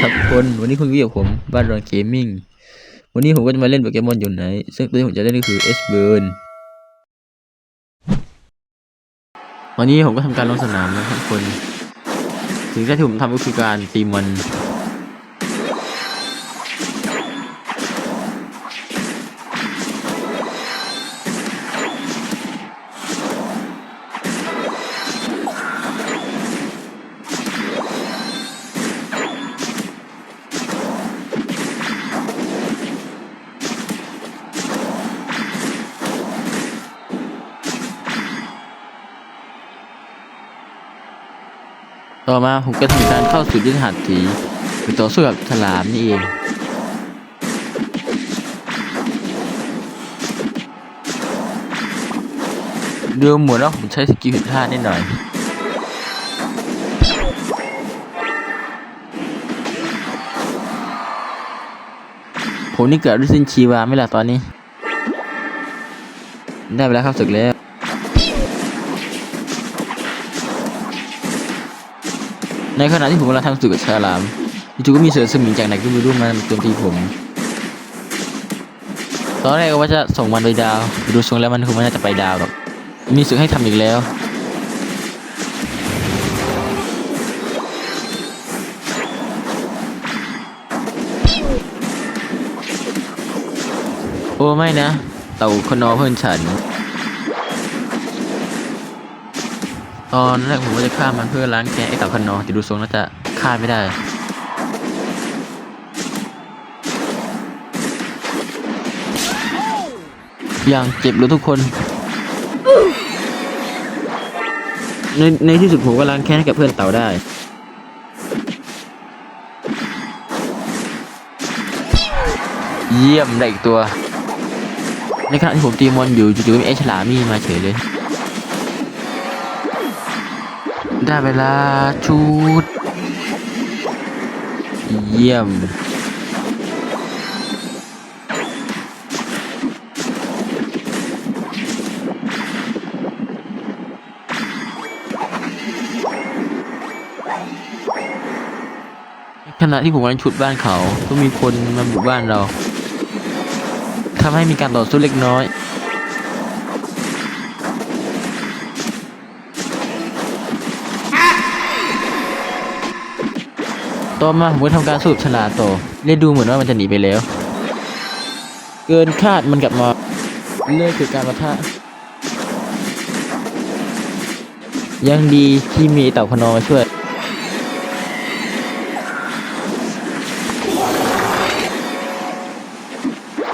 ครับทุกคนวันนี้คุณอยู่กับผมบ้านรอนเกมมิ่งวันนี้ผมก็จะมาเล่นโปเกมอนอยู่ไหน ซึ่งตัวที่ผมจะเล่นก็คือเอสเบิร์นวันนี้ผมก็ทำการลงสนามนะครับทุกคนสิ่งแรกที่ผมทำก็คือการตีมัน ต่อมาผมก็ทำการเข้าสู่ยุทธหัตถีไปต่อสู้กับฉลามนี่เองดูเหมือนว่าผมใช้สกิลผิดพลาดนิดหน่อย ผมนี่เกิดด้วยสิ้นชีวาไม่ล่ะตอนนี้ ได้เวลาเข้าศึกแล้ว ในขณะที่ผมกำลังทำศึกกับฉลามจู่ก็มีเสือสมิงจากไหนก็ไม่รู้มาโจมตีผม ตอนแรกว่าจะส่งมันไปดาวดูทรงแล้วมันคงไม่น่าจะไปดาวหรอกมีศึกให้ทำอีกแล้วโอ้ไม่นะ เต่าคนนอเพื่อนฉัน ตอนแรกผมว่าจะฆ่ามันเพื่อล้างแค้นไอ้เต่าคนนองแต่ดูทรงแล้วจะฆ่าไม่ได้อย่างเจ็บเลยทุกคน ในในที่สุดผมก็ล้างแค้นให้กับเพื่อนเต่าได้ เยี่ยมได้อีกตัว ในขณะที่ผมตีมอนอยู่จู่ๆมีไอ้ฉลามีมาเฉยเลย ได้เวลาชุด เยี่ยม ขณะที่ผมกำลังชุดบ้านเขา ก็มีคนมาบุกบ้านเราทำให้มีการต่อสู้เล็กน้อย ต่อมาผมก็ทำการสู้กับฉลาต่อเล่ดูเหมือนว่ามันจะหนีไปแล้ว เกินคาดมันกลับมาเลิกคือการประทะยังดีที่มีเต่าพนอมาช่วย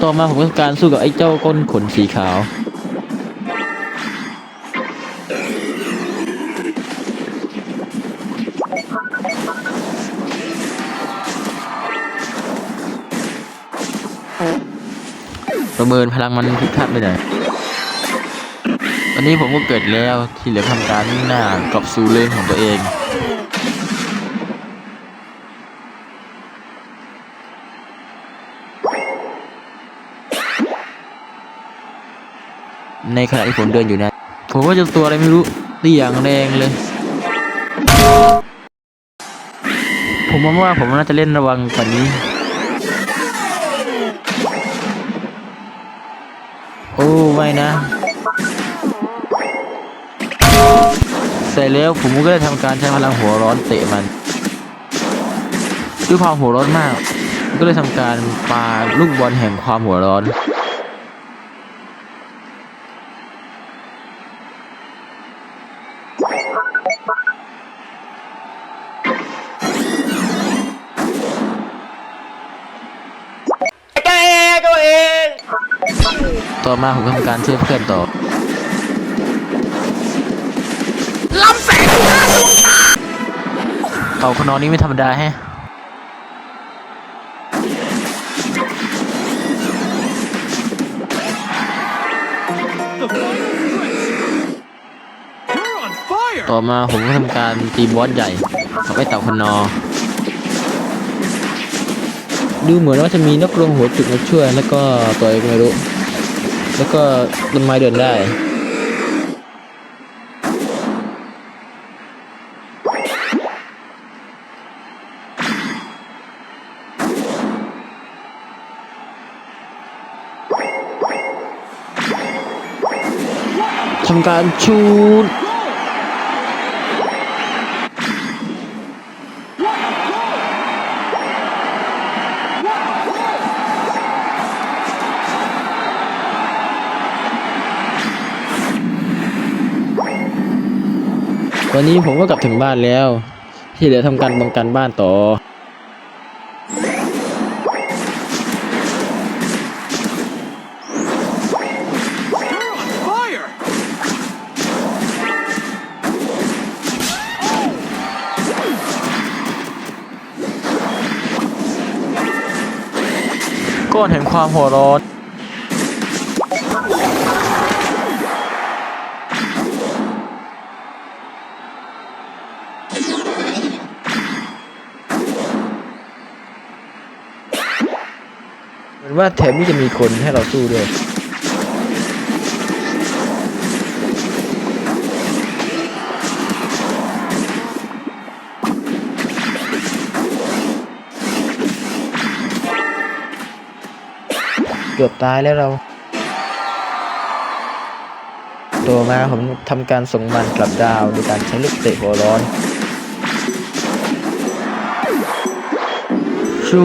ต่อมาผมก็การสู้กับไอ้เจ้าก้นขนสีขาว ประเมินพลังมันผิดคาดไปหน่อยตอนนี้ผมก็เกิดแล้วที่เหลือทำการมุ่งหน้ากลับสู่เลนของตัวเองในขณะที่ผมเดินอยู่นะ ผมก็เจะตัวอะไรไม่รู้ตีอย่างแรงเลย ผมว่าผมน่าจะเล่นระวังกว่านี้ อ้ไม่นะ เสร็จแล้วผมก็ได้ทำการใช้พลังหัวร้อนเตะมันด้วยความหัวร้อนมาก ก็เลยทำการปาลูกบอลแห่งความหัวร้อน ต่อมาผมก็ทำการช่วยเพื่อนต่อลำแสงหน้าดวงตาเต่าคนนอนนี้ไม่ธรรมดาแฮะ You're on fire ต่อมาผมก็ทำการตีบอสใหญ่กับไอ้เต่าคนนอ ดูเหมือนว่าจะมีนกลงหัวจุกมาช่วย แล้วก็ตัวเอะไรไม่รู้ แล้วก็ต้นไม้เดินได้ทำการชูด วันนี้ผมก็กลับถึงบ้านแล้ว ที่เหลือทำการป้องกันบ้านต่อ ก้อนแห่งความหัวร้อน ว่าแถมนี้จะมีคนให้เราสู้ด้วยเกือบตายแล้วเรา ตัวมาผมทำการส่งมันกลับดาวโดยการใช้ลูกเตะหัวร้อน ชู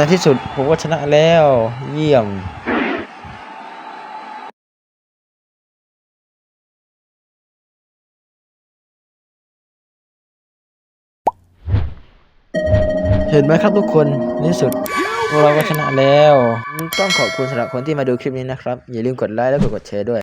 ในที่สุดผมก็ชนะแล้ว เยี่ยมเห็นไหมครับทุกคนในที่สุดเราก็ชนะแล้ว ต้องขอบคุณสำหรับคนที่มาดูคลิปนี้นะครับ อย่าลืมกดไลค์และกดแชร์ด้วย